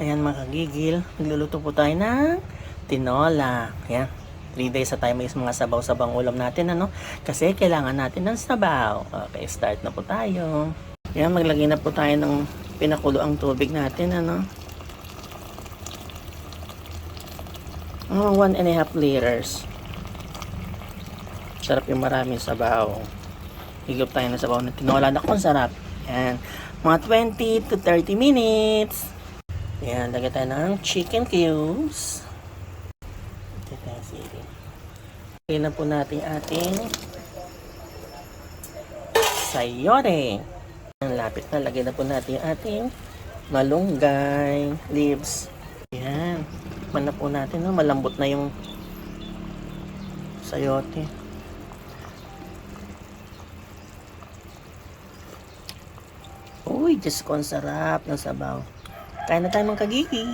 Ayan mga kagigil, nagluluto po tayo ng tinola. Ayan. 3 days sa tayo may mga sabaw-sabang ulam natin, ano? Kasi kailangan natin ng sabaw. Okay, start na po tayo. Yan, maglagay na po tayo ng pinakulo ang tubig natin, ano? Oh, one and a half liters. Sarap yung maraming sabaw. Higop tayo ng sabaw ng tinola. Naku, sarap. Yan. Mga 20 to 30 minutes. Yan, lagay tayo ng chicken cubes. Lagay na po natin ating sayote. Ang lapit na, lagay na po natin ating malunggay leaves. Yan. Man na po natin, no? malambot na yung sayote. Uy, Diyos ko, ang sarap ng sabaw. Kain na tayo mga kagigil.